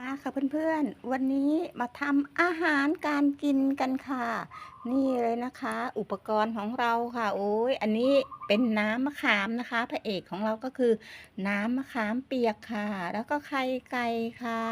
มาค่ะเพื่อนๆ วันนี้มาทำอาหารการกินกันค่ะ นี่เลยนะคะ อุปกรณ์ของเราค่ะ โอ้ยอันนี้เป็นน้ำมะขามนะคะ พระเอกของเราก็คือ น้ำมะขามเปียกค่ะ แล้วก็ไข่ไก่ค่ะ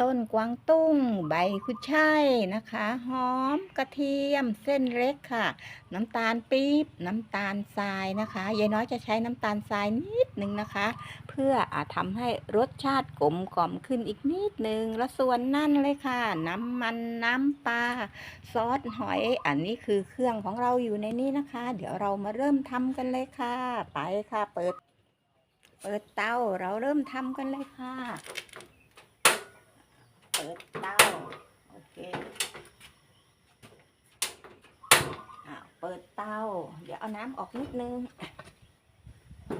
ต้นกวางตุ้ง ใบกุยช่ายนะคะ หอมกระเทียมเส้นเล็กค่ะ น้ำตาลปี๊บน้ำตาลทรายนะคะยายน้อยจะใช้น้ำตาลทรายนิดนึงนะคะ เพื่ออาทำให้รสชาติกลมกล่อมขึ้นอีกนิดนึงแล้วส่วนนั่นเลยค่ะ น้ำมันน้ำปลาซอสหอย อันนี้คือเครื่องของเราอยู่ในนี้นะคะ เดี๋ยวเรามาเริ่มทำกันเลยค่ะ ไปค่ะเปิด เปิดเตาเราเริ่มทำกันเลยค่ะ เปิดเตาโอเคอ่าเปิดเตาเดี๋ยวเอาน้ำออกนิดนึง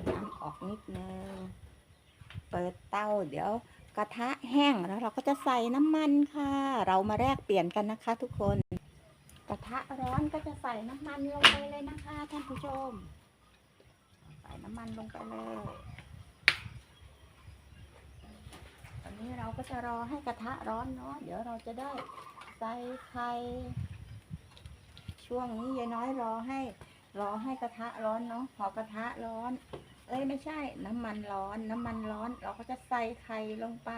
น้ำออกนิดนึง เปิดเตาเดี๋ยวกระทะแห้งแล้วเราก็จะใส่น้ำมันค่ะ เรามาแลกเปลี่ยนกันนะคะ ทุกคน กระทะร้อนก็จะใส่น้ำมันลงไปเลยนะคะท่านผู้ชม ใส่น้ำมันลงไปเลย ตอ นี้เราก็จะรอให้กระทะร้อนเนาะเดี๋ยวเราจะได้ใส่ไข่ช่วงนี้ยายน้อยรอให้รอให้กระทะร้อนเนาะพอกระทะร้อน เอ้ยไม่ใช่ น้ำมันร้อน น้ำมันร้อน เราก็จะใส่ไข่ลงไป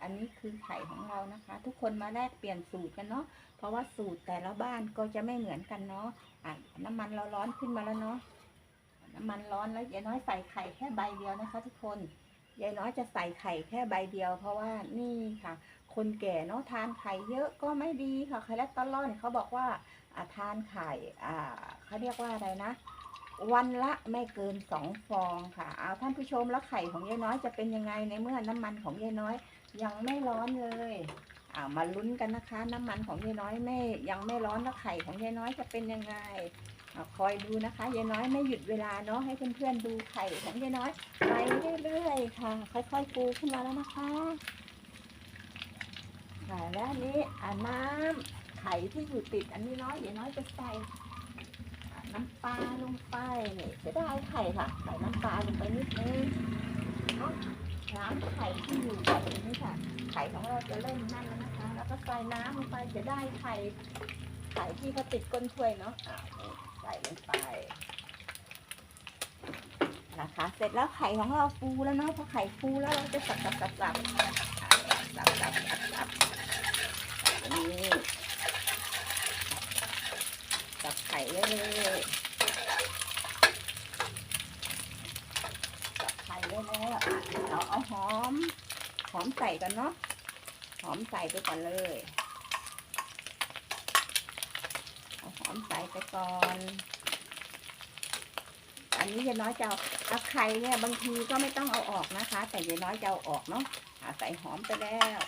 อันนี้คือไข่ของเรานะคะ ทุกคนมาแลกเปลี่ยนสูตรกันเนาะเพราะว่าสูตรแต่ละบ้านก็จะไม่เหมือนกันเนาะอะน้ำมันเราร้อนขึ้นมาแล้วเนาะน้ำมันร้อนแล้วยายน้อยใส่ไข่แค่ใบเดียวนะคะ ทุกคน ยายน้อยจะใส่ไข่แค่ใบเดียว เพราะว่านี่ค่ะ คนแก่เนาะทานไข่เยอะก็ไม่ดีค่ะคอเลสเตอรอลเขาบอกว่าทานไข่เขาเรียกว่าอะไรนะ วันละไม่เกินสองฟองค่ะเอาท่านผู้ชมแล้วไข่ของยายน้อยจะเป็นยังไงในเมื่อน้ำมันของยายน้อย ยังไม่ร้อนเลยอ่ามาลุ้นกันนะคะ น้ำมันของยายน้อยไม่ยังไม่ร้อนแล้วไข่ของยายน้อยจะเป็นยังไง เอาคอยดูนะคะยายน้อยไม่หยุดเวลาเนาะให้เพื่อนๆดูไข่ของยายน้อยไปเรื่อยๆค่ะ ค่อยๆปูขึ้นมาแล้วนะคะค่ะแล้วนี้อ่าน้ำไข่ที่อยู่ติดอันนี้น้อยเดี๋ยน้อยจะใส่น้ำปลาลงไปนี่จะได้ไข่ค่ะใส่น้ำปลาลงไปนิดนึงน้ำไข่ที่อยู่แบบนี้ค่ะ ไข่ของเราจะเริ่มนั่นแล้วนะคะ แล้วก็ใส่น้ำลงไปจะได้ไข่ไข่ที่เขาติดก้นถ้วยเนาะ ใส่ลงไปนะคะ เสร็จแล้วไข่ของเราฟูแล้วเนาะพอไข่ฟูแล้วเราจะสับสับสับสับสับสับสับสับแบบนี้สับไข่เลยเลยสับไข่เลยแล้วอะเราเอาหอม หอมใส่กันเนาะหอมใส่ไปก่อนเลยเอาหอมใส่ ไปก่อน อันนี้ยายน้อยจะเอาเอาไข่เนี่ยบางทีก็ไม่ต้องเอาออกนะคะ แต่ยายน้อยจะเอาออกเนาะะใส่หอมไปแล้ว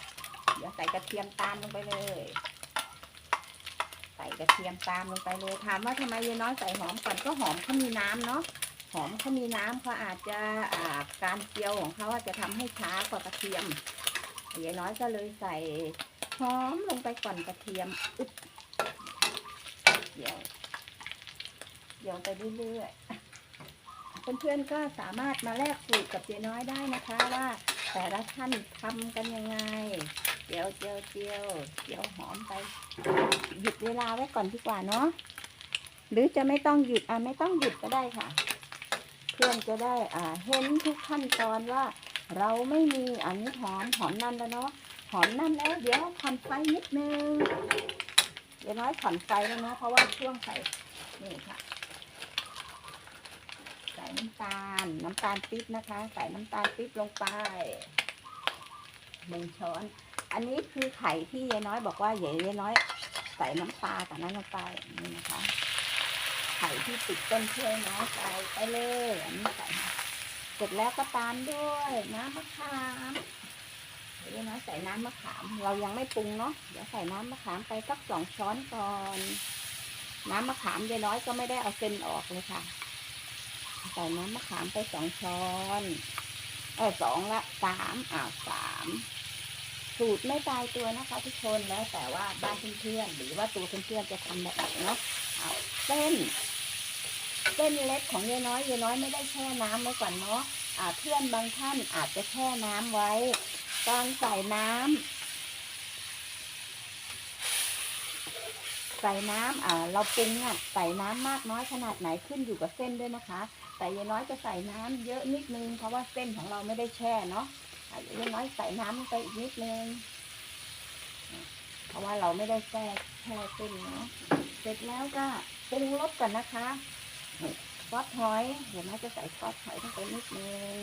เดี๋ยวใส่กระเทียมตามลงไปเลย ใส่กระเทียมตามลงไปเลย ถามว่าทำไมยายน้อยใส่หอมก่อนก็หอมเขามีน้ำเนาะ หอมเขามีน้ำเขาอาจจะาการเจียวของเขาจะทำให้ช้ากว่ากระเทียมยายน้อยก็เลยใส่หอมลงไปก่อนกระเทียม อึ๊บเดี๋ยว เดี๋ยวไปเรื่อยๆ เพื่อนๆก็สามารถมาแลกสูตรกับเจ๊น้อยได้นะคะว่าแต่ละท่านทำกันยังไง เจียวเจียวเจียวเจียวหอมไป หยุดเวลาไว้ก่อนดีกว่าเนาะหรือจะไม่ต้องหยุดอะไม่ต้องหยุดก็ได้ค่ะ เพื่อนจะได้อ่าเห็นทุกขั้นตอนว่า เราไม่มีอันนี้หอมหอมนั่นแล้วเนาะหอมนั่นแล้วเดี๋ยวผ่อนไฟนิดนึงเดี๋ยวน้อยผ่อนไฟแล้วเนาะเพราะว่าช่วงใส่นี่ค่ะ ส่น้ำตาล น้ำตาลปิ๊บนะคะ ใส่น้ำตาลปิ๊บลงไปหนึ่งช้อน อันนี้คือไข่ที่ยายน้อยบอกว่ายายายน้อย ใส่น้ำปลากับนั้นลงไปนี่นะคะ ไข่ที่ติดต้นถ้วยเนาะใส่ไปเลยอันนี้ใส่เสร็จแล้วก็ตามด้วยน้ำมะขามเดี๋ยวยายน้อยใส่น้ำมะขาม เรายังไม่ปรุงเนาะเดี๋ยวใส่น้ำมะขามไปสักสองช้อนก่อน น้ำมะขามยายน้อยก็ไม่ได้เอาเส้นออกเลยค่ะ ใส่น้ำมะขามไปสองช้อนเออสองละสามอ่าสามสูตรไม่ตายตัวนะคะทุกคนแล้วแต่ว่าบ้านเพื่อนๆหรือว่าตัวเพื่อนๆจะทำแบบไหนเนาะเอาเส้นเส้นเล็กของยายน้อยยายน้อยไม่ได้แช่น้ำไว้ก่อนเนาะอ่าเพื่อนบางท่านอาจจะแช่น้ำไว้การใส่น้ำใส่น้ำอ่าเราปรุงอะใส่น้ำมากน้อยขนาดไหนขึ้นอยู่กับเส้นด้วยนะคะ แต่ยายน้อยจะใส่น้ำเยอะนิดนึง เพราะว่าเส้นของเราไม่ได้แช่เนาะอะยายน้อยใส่น้ำลงไปอีกนิดนึง เพราะว่าเราไม่ได้แช่แช่เส้นเนาะเสร็จแล้วก็ปรุงรสก่อนนะคะซอสหอย เดี๋ยวน้อยจะใส่ซอสหอยลงไปนิดนึง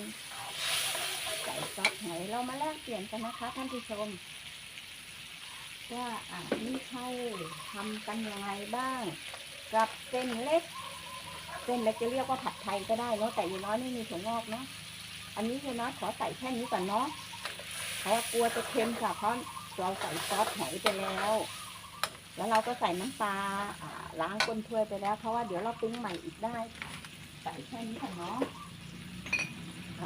ใส่ซอสหอยเรามาแลกเปลี่ยนกันนะคะ ท่านผู้ชมว่าอ่านี่ใช่ทำกันยังไงบ้าง กับเส้นเล็ก เส้นเล็กจะเรียกว่าผัดไทยก็ได้เนาะแต่อยางน้อยไม่มีถั่วงอกเนาะอันนี้ยายน้อยขอใส่แค่นี้ก่อนเนาะเพราะกลัวจะเค็มค่ะเพราะเราใส่ซอสหอยไปแล้ว แล้วเราก็ใส่น้ำปลาล้างก้นถ้วยไปแล้ว เพราะว่าเดี๋ยวเราปรุงใหม่อีกได้ใส่แค่นี้ค่ะเนาะ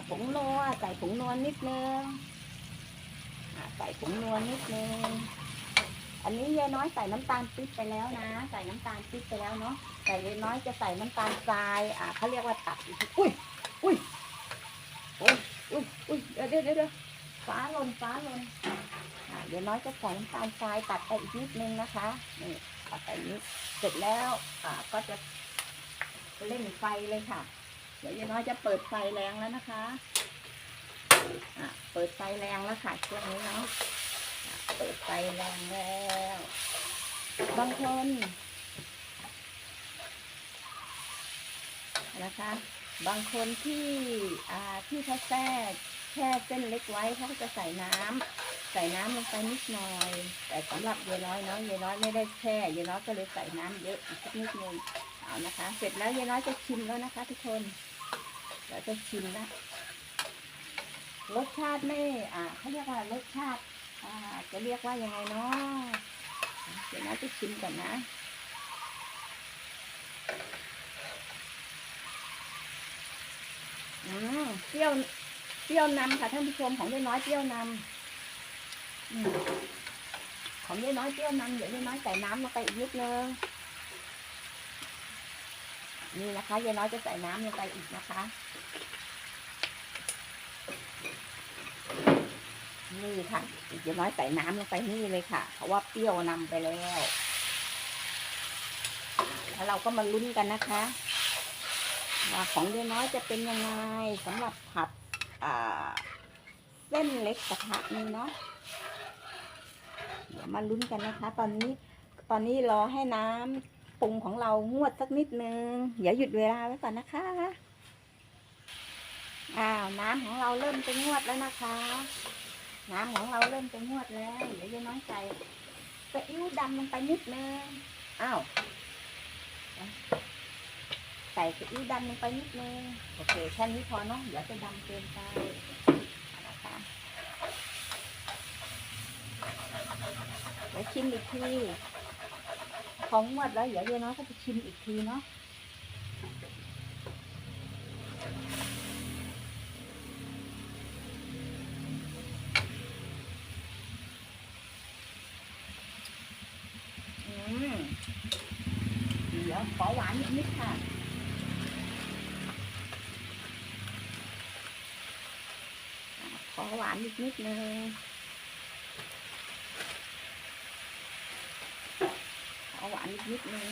ผงนัวใส่ผงนัวนิดนึงอะใส่ผงนัวนิดนึง อันนี้ยายน้อยใส่น้ำตาลปิ๊บไปแล้วนะ ใส่น้ำตาลปิ๊บไปแล้วเนาะแต่ยายน้อยจะใส่น้ำตาลทรายอะเขาเรียกว่าตัดอุ้ยอุ้ยโอ้ยอุ้ยอุ้ยเดี๋ยวเดี๋ยวเดี๋ยวฟ้าล่นฟ้าล่นอะยายน้อยจะใส่น้ำตาลทรายตัดไปอีกนิดนึงนะคะนี่ตัดไปนี้เสร็จแล้วอ่าก็จะเล่นไฟเลยค่ะ เดี๋ยวยายน้อยจะเปิดไฟแรงแล้วนะคะอะเปิดไฟแรงแล้วค่ะช่วงนี้เนาะ เปิดไฟแรงแล้ว บางคนนะคะ บางคนที่อ่าที่เขาแช่แช่เส้นเล็กไว้เขาจะใส่น้ำใส่น้ำลงไปนิดหน่อย แต่สำหรับยายน้อยเนาะยายน้อยไม่ได้แช่ยายน้อยก็เลยใส่น้ำเยอะอีกสักนิดนึงเอานะคะ เสร็จแล้วยายน้อยจะชิมแล้วนะคะ ทุกคนเราจะชิมนะรสชาติไม่อ่าเขาเรียกว่ารสชาติ จะเรียกว่ายังไงเนาะเดี๋ยวน้อยจะชิมก่อนนะอืมเปรี้ยวเปรี้ยวนำค่ะท่านผู้ชมของยายน้อยเปรี้ยวนำอของยายน้อยเปรี้ยวนำเดี๋ยวยายน้อยใส่น้ำลงไปอีกนิดนึงนี่นะคะยายน้อยจะใส่น้ำลงไปอีกนะคะ นี่ค่ะยายน้อยใส่น้ำลงไปนี่เลยค่ะ เพราะว่าเปรี้ยวนำไปแล้ว แล้วเราก็มาลุ้นกันนะคะว่าของยายน้อยจะเป็นยังไงสำหรับผัดเส้นเล็กกระทะนี้เนาะเดี๋ยวมาลุ้นกันนะคะ ตอนนี้ตอนนี้รอให้น้ำปรุงของเรางวดสักนิดนึงเดี๋ยวหยุดเวลาไว้ก่อนนะคะอ้าวน้ำของเราเริ่มจะงวดแล้วนะคะ น้ำของเราเริ่มจะงวดแล้ว เดี๋ยวจะน้อยใส่ซีอิ๊วดำลงไปนิดนึงอ้าวใส่ซีอิ๊วดำลงไปนิดนึงโอเคแค่นี้พอเนาะเดี๋ยวจะดำเกินไปนะคะเดี๋ยวชิมอีกที ของหมดแล้วเดี๋ยวเดี๋ยวน้อยก็จะชิมอีกทีเนาะ ขอหวานนิดนิดนึงขอหวานนิดนิดนึง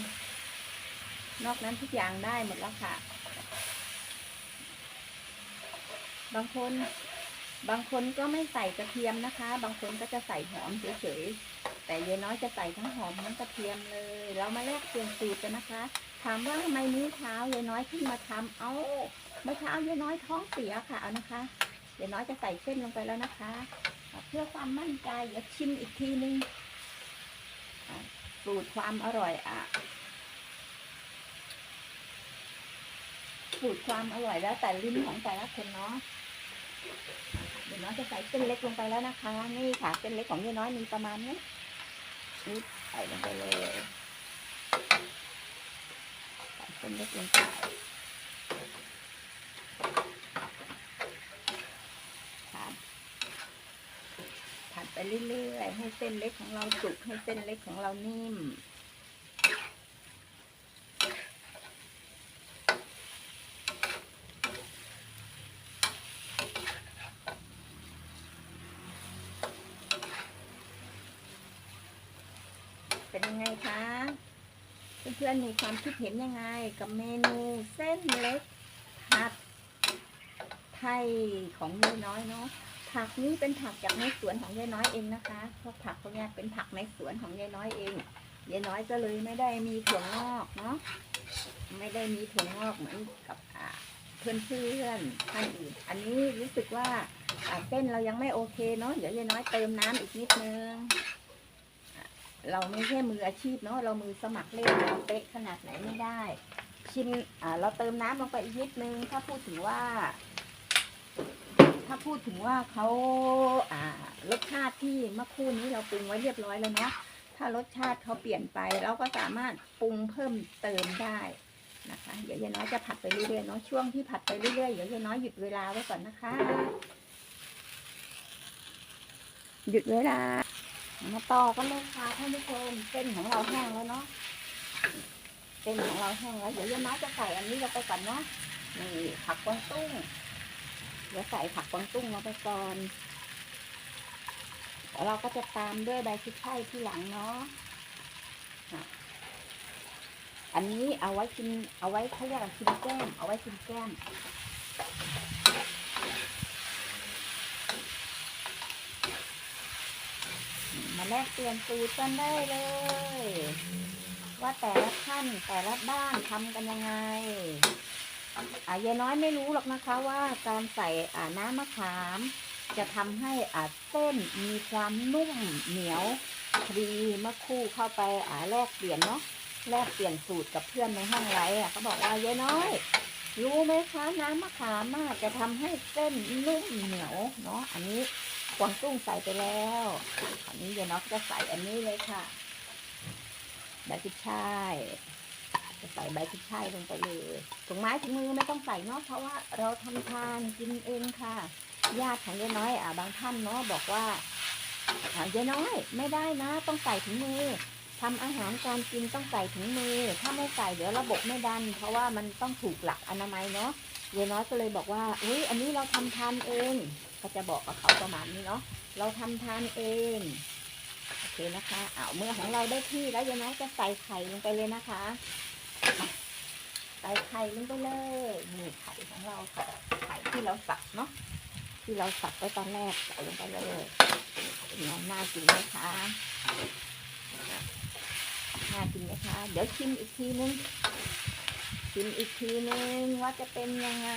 นอกนั้นทุกอย่างได้หมดแล้วค่ะ บางคน บางคนก็ไม่ใส่กระเทียมนะคะ บางคนก็จะใส่หอมเฉยๆ แต่ยายน้อยจะใส่ทั้งหอมทั้งกระเทียมเลย เรามาแลกเปลี่ยนสูตรกันนะคะ ถามว่าทำไมมื้อเช้ายายน้อยขึ้นมาทำเอาเมื่อเช้ายายน้อยท้องเสียค่ะ เอานะคะ ยายน้อยจะใส่เส้นลงไปแล้วนะคะ เพื่อความมั่นใจเดี๋ยวชิมอีกทีนึงสูตรความอร่อยอะสูตรความอร่อยแล้วแต่ลิ้นของแต่ละคนเนาะเดี๋ยวน้อยจะใส่เส้นเล็กลงไปแล้วนะคะ นี่ค่ะเส้นเล็กของยายน้อยมีประมาณนี้นี่ใส่ลงไปเลยใส่เส้นเล็กลงไป ไปเรื่อยๆ ให้เส้นเล็กของเราสุก ให้เส้นเล็กของเรานิ่ม เป็นยังไงคะ เพื่อนๆมีความคิดเห็นยังไง กับเมนูเส้นเล็กผัดไทยของเมีน้อยเนาะ ผักนี้เป็นผักจากในสวนของยายน้อยเองนะคะเพราะผักพวกนี้เป็นผักในสวนของยายน้อยเองยายน้อยก็เลยไม่ได้มีถั่วงอกเนาะไม่ได้มีถั่วงอกเหมือนกับเพื่อนเพื่อนท่านอื่น อันนี้รู้สึกว่าเส้นเรายังไม่โอเคเนาะเดี๋ยวยายน้อยเติมน้ำอีกนิดนึงเราไม่ใช่มืออาชีพเนาะเรามือสมัครเล่นเราเป๊ะขนาดไหนไม่ได้ ชิมเราเติมน้ำลงไปอีกนิดนึง ถ้าพูดถึงว่า ถ้าพูดถึงว่าเขาอ่ารสชาติที่เมื่อคู่นี้เราปรุงไว้เรียบร้อยแล้วเนาะถ้ารสชาติเขาเปลี่ยนไปเราก็สามารถปรุงเพิ่มเติมได้นะคะ เดี๋ยวยายน้อยจะผัดไปเรื่อยๆเนาะช่วงที่ผัดไปเรื่อยๆเดี๋ยวยายน้อยหยุดเวลาไว้ก่อนนะคะ หยุดเวลามาต่อกันเลยค่ะท่านผู้ชมเส้นของเราแห้งแล้วเนาะเส้นของเราแห้งแล้วเดี๋ยวยายม้าจะใส่อันนี้ลงไปก่อนเนาะนี่ผักกวางตุ้ง เดี๋ยวใส่ผักกวางตุ้งลงไปก่อนแล้วเราก็จะตามด้วยใบชิดไช่ที่หลังเนาะอันนี้เอาไว้กิน เอาไว้เขาเรียกว่ากินแก้ม เอาไว้กินแก้ม มาแลกเปลี่ยนสูตรกันได้เลย ว่าแต่ละท่านแต่ละบ้านทำกันยังไง อ่ายายน้อยไม่รู้หรอกนะคะว่าการใส่อ่าน้ำมะขาม จะทำให้อ่าเส้นมีความนุ่มเหนียวพรีเมื่อคู่เข้าไปอ่าแลกเปลี่ยนเนาะแลกเปลี่ยนสูตรกับเพื่อนในห้องไว้อะเขาบอกว่ายายน้อย รู้ไหมคะน้ำมะขามอะจะทำให้เส้นนุ่มเหนียวเนาะอันนี้กวางตุ้งใส่ไปแล้วอันนี้เดี๋ยน้องจะใส่อันนี้เลยค่ะใบพริกช่าย จะใส่ใบพริกช่ายลงไปเลยถุงไม้ถุงมือไม่ต้องใส่เนาะเพราะว่าเราทำทานกินเองค่ะ ญาติของยายน้อยอ่าบางท่านเนาะบอกว่าอ่ายายน้อยไม่ได้นะ ต้องใส่ถุงมือทำอาหารการกินต้องใส่ถุงมือ ถ้าไม่ใส่เดี๋ยวระบบไม่ดัน เพราะว่ามันต้องถูกหลักอนามัยเนาะยายน้อยก็เลยบอกว่าอุ้ยอันนี้เราทำทานเอง ก็จะบอกกับเขาประมาณนี้เนาะเราทำทานเองโอเคนะคะเอาเมื่อของเราได้ที่แล้วยังไงจะใส่ไข่ลงไปเลยนะคะ ใส่ไข่ลงไปเลยนี่ไข่ของเราค่ะไข่ที่เราสับเนาะที่เราสับไปตอนแรกใส่ลงไปเลยเป็นไงน่ากินไหมคะน่ากินไหมคะ เดี๋ยวชิมอีกทีนึงชิมอีกทีนึงว่าจะเป็นยังไง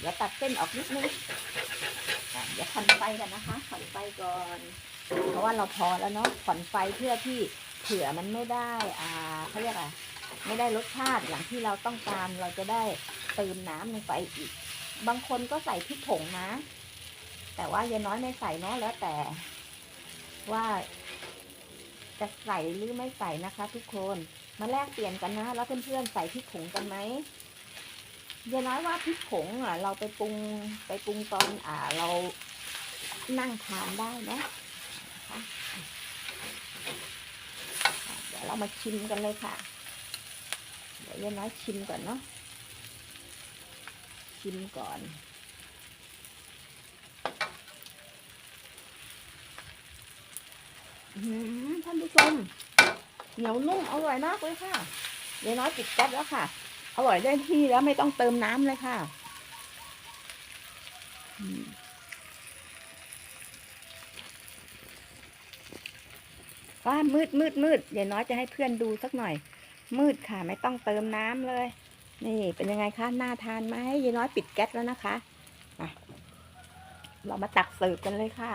เดี๋ยวตัดเส้นออกนิดนึงเดี๋ยวผ่อนไฟกันนะคะผ่อนไฟก่อน เพราะว่าเราพอแล้วเนาะผ่อนไฟเพื่อที่ เผื่อมันไม่ได้ อ่าเขาเรียกอะไรไม่ได้รสชาติอย่างที่เราต้องการเราจะได้เติมน้ำลงไปอีก บางคนก็ใส่พริกผงนะ แต่ว่ายายน้อยไม่ใส่เนาะแล้วแต่ ว่าจะใส่หรือไม่ใส่นะคะ ทุกคนมาแลกเปลี่ยนกันนะ แล้วเพื่อนๆใส่พริกผงกันไหมยายน้อยว่าพริกผงอะ เราไปปรุงไปปรุงตอนอ่าเรานั่งทานได้นะนะคะ เรามาชิมกันเลยค่ะ เดี๋ยวยายน้อยชิมก่อนเนาะ ชิมก่อนท่านผู้ชมเหนียวนุ่มอร่อยมากเลยค่ะยายน้อยปิดแก๊สแล้วค่ะ อร่อยได้ที่แล้วไม่ต้องเติมน้ำเลยค่ะ อืม ว่ามืดมืดมืดเดี๋ยวน้อยจะให้เพื่อนดูสักหน่อย มืดค่ะไม่ต้องเติมน้ำเลย นี่เป็นยังไงคะน่าทานไหมยายน้อยปิดแก๊สแล้วนะคะมาเรามาตักเสิร์ฟกันเลยค่ะ